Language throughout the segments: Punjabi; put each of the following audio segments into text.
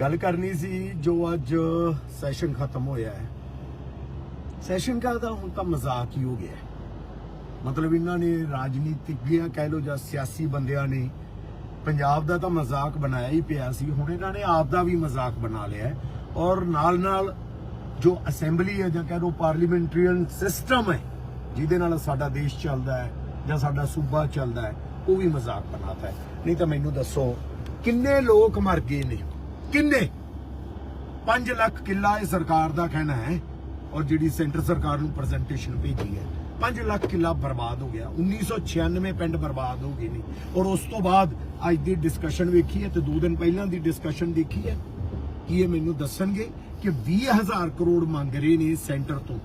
ਗੱਲ ਕਰਨੀ ਸੀ ਜੋ ਅੱਜ ਸੈਸ਼ਨ ਖਤਮ ਹੋਇਆ ਹੈ। ਸੈਸ਼ਨ ਕਾ ਤਾਂ ਹੁਣ ਤਾਂ ਮਜ਼ਾਕ ਹੀ ਹੋ ਗਿਆ ਮਤਲਬ ਇਹਨਾਂ ਨੇ ਰਾਜਨੀਤਿਕੀਆਂ ਕਹਿ ਲੋ ਜਾਂ ਸਿਆਸੀ ਬੰਦਿਆਂ ਨੇ ਪੰਜਾਬ ਦਾ ਤਾਂ ਮਜ਼ਾਕ ਬਣਾਇਆ ਹੀ ਪਿਆ ਸੀ, ਹੁਣ ਇਹਨਾਂ ਨੇ ਆਪ ਦਾ ਵੀ ਮਜ਼ਾਕ ਬਣਾ ਲਿਆ ਔਰ ਨਾਲ ਨਾਲ ਜੋ ਅਸੈਂਬਲੀ ਹੈ ਜਾਂ ਕਹਿ ਲੋ ਪਾਰਲੀਮੈਂਟਰੀਅਨ ਸਿਸਟਮ ਹੈ, ਜਿਹਦੇ ਨਾਲ ਸਾਡਾ ਦੇਸ਼ ਚੱਲਦਾ ਹੈ ਜਾਂ ਸਾਡਾ ਸੂਬਾ ਚੱਲਦਾ ਹੈ, ਉਹ ਵੀ ਮਜ਼ਾਕ ਬਣਾਤਾ ਹੈ। ਨਹੀਂ ਤਾਂ ਮੈਨੂੰ ਦੱਸੋ, ਕਿੰਨੇ ਲੋਕ ਮਰ ਗਏ ਨੇ? ਕਿੰਨੇ? 5 ਲੱਖ ਕਿੱਲਾ ਇਹ ਸਰਕਾਰ ਦਾ ਕਹਿਣਾ ਹੈ ਔਰ ਜਿਹੜੀ ਸੈਂਟਰ ਸਰਕਾਰ ਨੂੰ ਪ੍ਰੈਜੈਂਟੇਸ਼ਨ ਭੇਜੀ ਹੈ। 5 ਲੱਖ ਕਿੱਲਾ ਬਰਬਾਦ ਹੋ ਗਿਆ। 1996 ਪਿੰਡ ਬਰਬਾਦ ਹੋ ਗਏ ਨੇ। ਔਰ ਉਸ ਤੋਂ ਬਾਅਦ ਅੱਜ ਦੀ ਡਿਸਕਸ਼ਨ ਵੇਖੀ ਹੈ ਤੇ 2 ਦਿਨ ਪਹਿਲਾਂ ਦੀ ਡਿਸਕਸ਼ਨ ਦੇਖੀ ਹੈ। ਕਿ ਇਹ ਮੈਨੂੰ ਦੱਸਣਗੇ ਕਿ 20000 ਕਰੋੜ ਮੰਗ ਰਹੇ ਨੇ ਸੈਂਟਰ ਤੋਂ।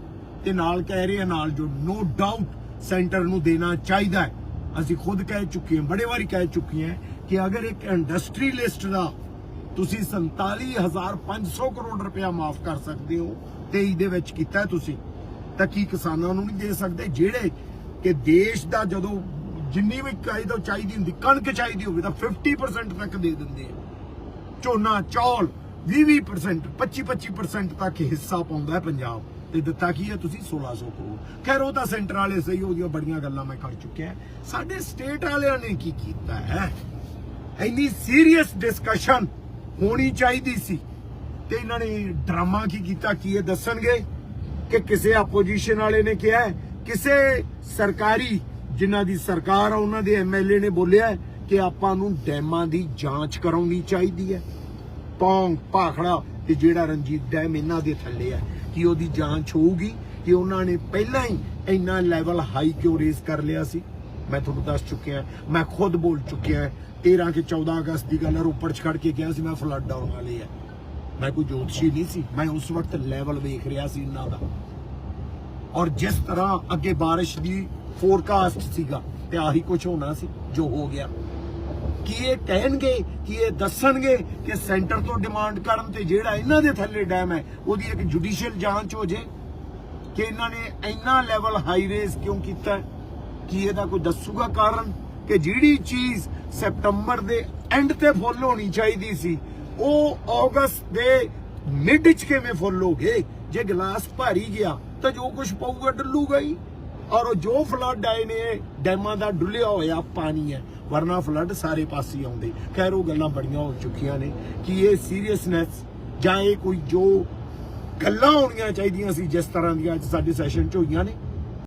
ਤੇ ਨਾਲ ਕਹਿ ਰਹੇ ਆ, ਨਾਲ ਜੋ ਨੋ ਡਾਊਟ ਸੈਂਟਰ ਨੂੰ ਦੇਣਾ ਚਾਹੀਦਾ ਹੈ। ਅਸੀਂ ਖੁਦ ਕਹਿ ਚੁੱਕੇ ਹਾਂ, ਬੜੇ ਵਾਰੀ ਕਹਿ ਚੁੱਕੇ ਹਾਂ ਕਿ ਅਗਰ ਇੱਕ ਇੰਡਸਟਰੀਲਿਸਟ ਦਾ ਤੁਸੀਂ 47500 ਕਰੋੜ ਰੁਪਇਆ ਮਾਫ ਕਰ ਸਕਦੇ ਹੋ 23 ਦੇ ਵਿੱਚ ਕੀਤਾ ਤੁਸੀਂ। ਤਾਂ ਕੀ ਕਿਸਾਨਾਂ ਨੂੰ ਨਹੀਂ ਦੇ ਸਕਦੇ? ਜਿਹੜੇ ਕਿ ਦੇਸ਼ ਦਾ ਜਦੋਂ ਜਿੰਨੀ ਵੀ ਕਾਇਦਾ ਚਾਹੀਦੀ ਹੁੰਦੀ, ਕਣਕ ਚਾਹੀਦੀ ਹੋਵੇ ਤਾਂ 50% ਤੱਕ ਦੇ ਦਿੰਦੇ ਆ। ਝੋਨਾ, ਚੌਲ 20-20% 25-25% ਤੱਕ ਹਿੱਸਾ ਪਾਉਂਦਾ ਹੈ ਪੰਜਾਬ। ਤੇ ਦਿੱਤਾ ਕੀ ਹੈ ਤੁਸੀਂ? 1600 ਕਰੋੜ। ਖੈਰ, ਉਹ ਤਾਂ ਸੈਂਟਰ ਵਾਲੇ ਸਹੀ, ਉਹਦੀਆਂ ਬੜੀਆਂ ਗੱਲਾਂ ਮੈਂ ਕਰ ਚੁੱਕਿਆ ਸਾਡੇ ਸਟੇਟ ਵਾਲਿਆਂ ਨੇ ਕੀ ਕੀਤਾ ਹੈ? ਇੰਨੀ ਸੀਰੀਅਸ ਡਿਸਕਸ਼ਨ ਹੋਣੀ ਚਾਹੀਦੀ ਸੀ। ਤੇ ਇਹਨਾਂ ਨੇ ਡਰਾਮਾ ਕੀ ਕੀਤਾ ਕੀ ਇਹ ਦੱਸਣਗੇ? ਕਿ ਕਿਸੇ ਆਪੋਜੀਸ਼ਨ ਵਾਲੇ ਨੇ ਕਿਹਾ ਹੈ, ਕਿਸੇ ਸਰਕਾਰੀ ਜਿਨ੍ਹਾਂ ਦੀ ਸਰਕਾਰ ਆ ਉਹਨਾਂ ਦੇ ਐਮਐਲਏ ਨੇ ਬੋਲਿਆ ਕਿ ਆਪਾਂ ਨੂੰ ਡੈਮਾਂ ਦੀ ਜਾਂਚ ਕਰਾਉਣੀ ਚਾਹੀਦੀ ਹੈ। ਪੌਂਗ ਭਾਖੜਾ ਤੇ ਜਿਹੜਾ ਰਣਜੀਤ ਡੈਮ ਇਹਨਾਂ ਦੇ ਥੱਲੇ ਹੈ ਕਿ ਉਹਦੀ ਜਾਂਚ ਹੋਊਗੀ ਕਿ ਉਹਨਾਂ ਨੇ ਪਹਿਲਾਂ ਹੀ ਇੰਨਾ ਲੈਵਲ ਹਾਈ ਕਿਉਂ ਰੇਸ ਕਰ ਲਿਆ ਸੀ। ਮੈਂ ਤੁਹਾਨੂੰ ਦੱਸ ਚੁੱਕਿਆ, ਮੈਂ ਖੁਦ ਬੋਲ ਚੁੱਕਿਆ 13 ਕਿ 14 ਅਗਸਤ ਦੀ ਗੱਲ ਰੋਪੜ ਚ ਖੜ ਕੇ ਕਿਹਾ ਸੀ ਮੈਂ ਫਲੱਡ ਆਉਣ ਵਾਲੇ ਆ। ਮੈਂ ਕੋਈ ਜੋਤਸ਼ੀ ਨਹੀਂ ਸੀ, ਮੈਂ ਉਸ ਵਕਤ ਲੈਵਲ ਵੇਖ ਰਿਹਾ ਸੀ ਇਹਨਾਂ ਦਾ। ਔਰ ਜਿਸ ਤਰ੍ਹਾਂ ਅੱਗੇ ਬਾਰਿਸ਼ ਦੀ ਫੋਰਕਾਸਟ ਸੀਗਾ, ਤੇ ਆਹੀ ਕੁਝ ਹੋਣਾ ਸੀ, ਜੋ ਹੋ ਗਿਆ। ਕੀ ਇਹ ਕਹਿਣਗੇ, ਕਿ ਇਹ ਦੱਸਣਗੇ ਕਿ ਸੈਂਟਰ ਤੋਂ ਡਿਮਾਂਡ ਕਰਨ ਤੇ ਜਿਹੜਾ ਇਹਨਾਂ ਦੇ ਥੱਲੇ ਡੈਮ ਹੈ, ਉਹਦੀ ਇੱਕ ਜੁਡੀਸ਼ੀਅਲ ਜਾਂਚ ਹੋ ਜੇ, ਕਿ ਇਹਨਾਂ ਨੇ ਇੰਨਾ ਲੈਵਲ ਹਾਈ ਰੇਜ਼ ਕਿਉਂ ਕੀਤਾ ਹੈ? ਕੀ ਇਹਦਾ ਕੋਈ ਦੱਸੂਗਾ ਕਾਰਨ? ਕਿ ਜਿਹੜੀ ਚੀਜ਼ ਸਪਟੰਬਰ ਦੇ ਐਂਡ ਤੇ ਫੁੱਲ ਹੋਣੀ ਚਾਹੀਦੀ ਸੀ, ਉਹ ਅਗਸਤ ਦੇ ਮਿਡ ਚ ਕਿਵੇਂ ਫੁੱਲ ਹੋ ਗਏ? ਜੇ ਗਲਾਸ ਭਾਰੀ ਗਿਆ, ਤਾਂ ਜੋ ਕੁਝ ਪਊਗਾ ਡੁੱਲੂਗਾ ਹੀ। ਔਰ ਉਹ ਜੋ ਫਲੱਡ ਆਏ ਨੇ, ਡੈਮਾਂ ਦਾ ਡੁੱਲਿਆ ਹੋਇਆ ਪਾਣੀ ਹੈ, ਵਰਨਾ ਫਲੱਡ ਸਾਰੇ ਪਾਸੇ ਆਉਂਦੇ। ਖੈਰ, ਉਹ ਗੱਲਾਂ ਬੜੀਆਂ ਹੋ ਚੁੱਕੀਆਂ ਨੇ ਕਿ ਇਹ ਸੀਰੀਅਸਨੈਸ ਜਾਂ ਇਹ ਕੋਈ ਜੋ ਗੱਲਾਂ ਹੋਣੀਆਂ ਚਾਹੀਦੀਆਂ ਸੀ, ਜਿਸ ਤਰ੍ਹਾਂ ਦੀਆਂ ਅੱਜ ਸਾਡੇ ਸੈਸ਼ਨ 'ਚ ਹੋਈਆਂ ਨੇ